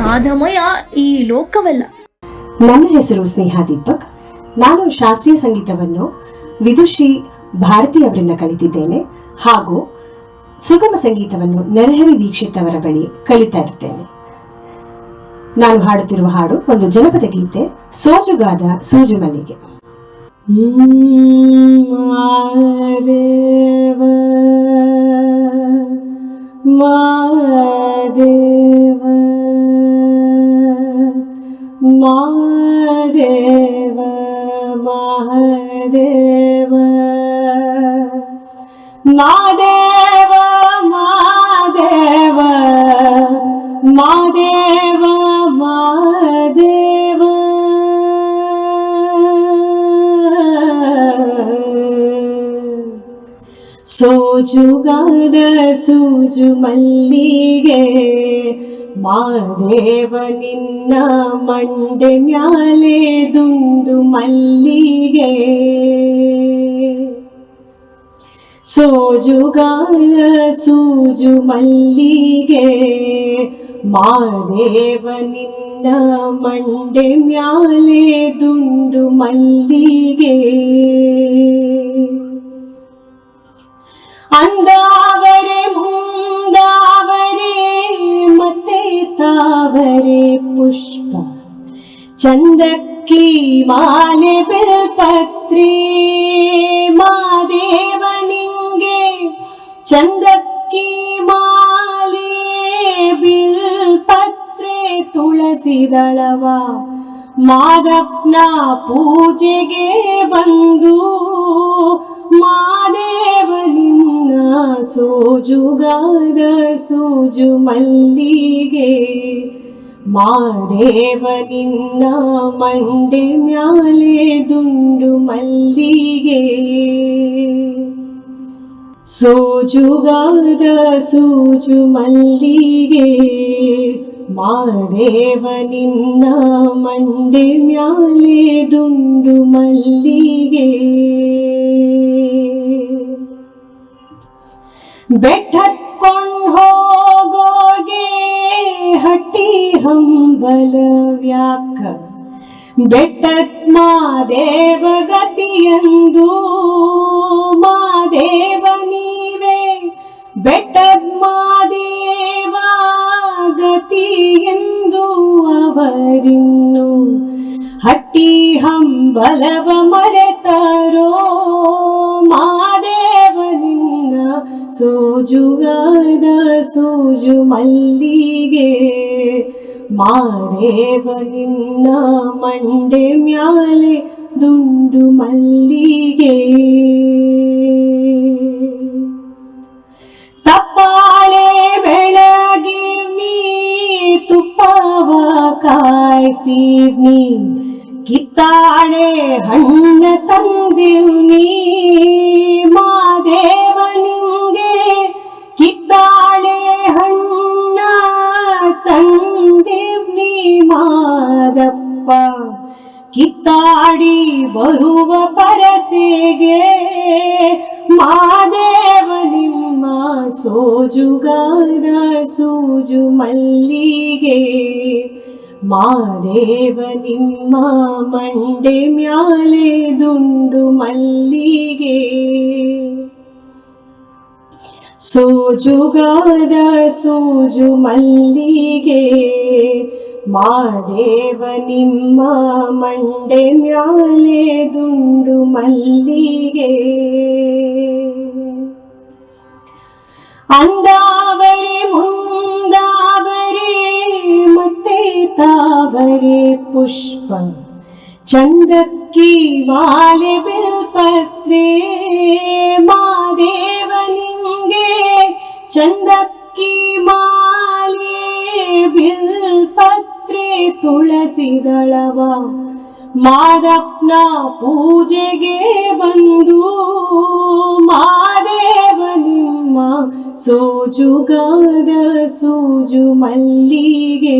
ನಾದಮಯ ಈ ಲೋಕವಲ್ಲ. ನನ್ನ ಹೆಸರು ಸ್ನೇಹ ದೀಪಕ್. ನಾನು ಶಾಸ್ತ್ರೀಯ ಸಂಗೀತವನ್ನು ವಿದುಷಿ ಭಾರತಿ ಅವರಿಂದ ಕಲಿತಿದ್ದೇನೆ ಹಾಗೂ ಸುಗಮ ಸಂಗೀತವನ್ನು ನರಹರಿ ದೀಕ್ಷಿತ್ ಅವರ ಬಳಿ ಕಲಿತಾ ಇರ್ತೇನೆ. ನಾನು ಹಾಡುತ್ತಿರುವ ಹಾಡು ಒಂದು ಜನಪದ ಗೀತೆ ಸೋಜುಗಾದ ಸೂಜು ಮಲ್ಲಿಗೆ. ಮಾದೇವ ಮಾದೇವ ಮಾದೇವ ಮಾದೇವ ಮಾದೇವ ಮಾದೇವ ಸೋಜುಗಾದ ಸೂಜು ಮಲ್ಲಿಗೆ ಮಾದೇವ ನಿನ್ನ ಮಂಡೆ ಮ್ಯಾಲೆ ದುಂಡು ಮಲ್ಲಿಗೆ ಸೋಜುಗಾದ ಸೂಜು ಮಲ್ಲಿಗೆ ಮಾದೇವ ನಿನ್ನ ಮಂಡೆ ಮ್ಯಾಲೆ ದುಂಡು ಮಲ್ಲಿಗೆ ಅಂದಾವರೆ ಮುಂದಾವರೆ ಮತ್ತೆ ತಾವರೆ ಪುಷ್ಪ ಚಂದಕ್ಕಿ ಮಾಲೆ ಬೆಲ್ಪತ್ರಿ ಮಾದೇವ ನಿಂಗೆ ಚಂದಕ್ಕಿ ಮಾಲೆ, ಬಿಲ್ಪತ್ರೆ ತುಳಸಿದಳವ. ಮಾದಪ್ನ ಪೂಜೆಗೆ ಬಂದು ಮಾದೇವನಿನ್ನ ಸೋಜುಗಾದ ಸೋಜು ಮಲ್ಲಿಗೆ. ಮಾದೇವನಿನ್ನ ಮಂಡೆ ಮ್ಯಾಲೆ ದುಂಡು ಮಲ್ಲಿಗೆ. ಸೋಜುಗಾದ ಸೂಜು ಮಲ್ಲಿಗೆ ಮಾದೇವ ನಿನ್ನ ಮಂಡೆ ಮ್ಯಾಲೆ ದುಂಡು ಮಲ್ಲಿಗೆ. ಬೆಟ್ಟತ್ಕೊಂಡು ಹೋಗೋಗೆ ಹಟ್ಟಿ ಹಂಬಲ ವ್ಯಾಕ. ಬೆಟ್ಟತ್ ಮಾದೇವ ಗತಿಯಂದು ಮಾದೇವ ನೀವೇ ಮಾದೇವ ಎಂದು ಅವರಿನ್ನು. ಹಟ್ಟಿ ಹಂಬಲವ ಮರೆತಾರೋ ಮಾದೇವ ನಿನ್ನ ಸೋಜುಗಾದ ಸೋಜು ಮಲ್ಲಿಗೆ. ಮಾದೇವ ನಿನ್ನ ಮಂಡೆ ಮ್ಯಾಲೆ ದುಂಡು ಮಲ್ಲಿಗೆ. ಕಾಯಿಸಿವ್ನಿ. ಕಿತ್ತಾಳೆ ಹಣ್ಣ ತಂದಿವ್ನಿ. ಮಾದೇವ ನಿಂಗೆ ಕಿತ್ತಾಳೆ ಹಣ್ಣ ತಂದಿವ್ನಿ ಮಾದಪ್ಪ. ಕಿತ್ತಾಡಿ ಬರುವ ಪರಸೆಗೆ ಮಾದೇವ ನಿಮ್ಮ ಸೋಜುಗಾದ ಸೂಜು ಮಲ್ಲಿಗೆ. ಮಾದೇವ ನಿಮ್ಮ ಮಂಡೆ ಮ್ಯಾಲೆ ದುಂಡು ಮಲ್ಲಿಗೆ ಸೋಜುಗಾದ ಸೂಜು ಮಲ್ಲಿಗೆ ಮಾದೇವ ನಿಮ್ಮ ಮಂಡೆ ಮ್ಯಾಲೆ ದುಂಡು ಮಲ್ಲಿಗೆ ತಾವರೆ ಪುಷ್ಪ ಚಂದಕ್ಕಿ ಮಾಲೆ ಬಿಲ್ಪತ್ರೆ ಮಾದೇವ ನಿಂಗೆ ಚಂದಕ್ಕಿ ಮಾಲೆ ಬಿಲ್ಪತ್ರೆ ತುಳಸಿದಳವ ಮಾದಪ್ಪನ ಪೂಜೆಗೆ ಬಂದು ಮಾದೇವ ನಿಮ್ಮ ಸೋಜುಗಾದ ಸೂಜು ಮಲ್ಲಿಗೆ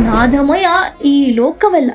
ನಾದಮಯ ಈ ಲೋಕವಲ್ಲ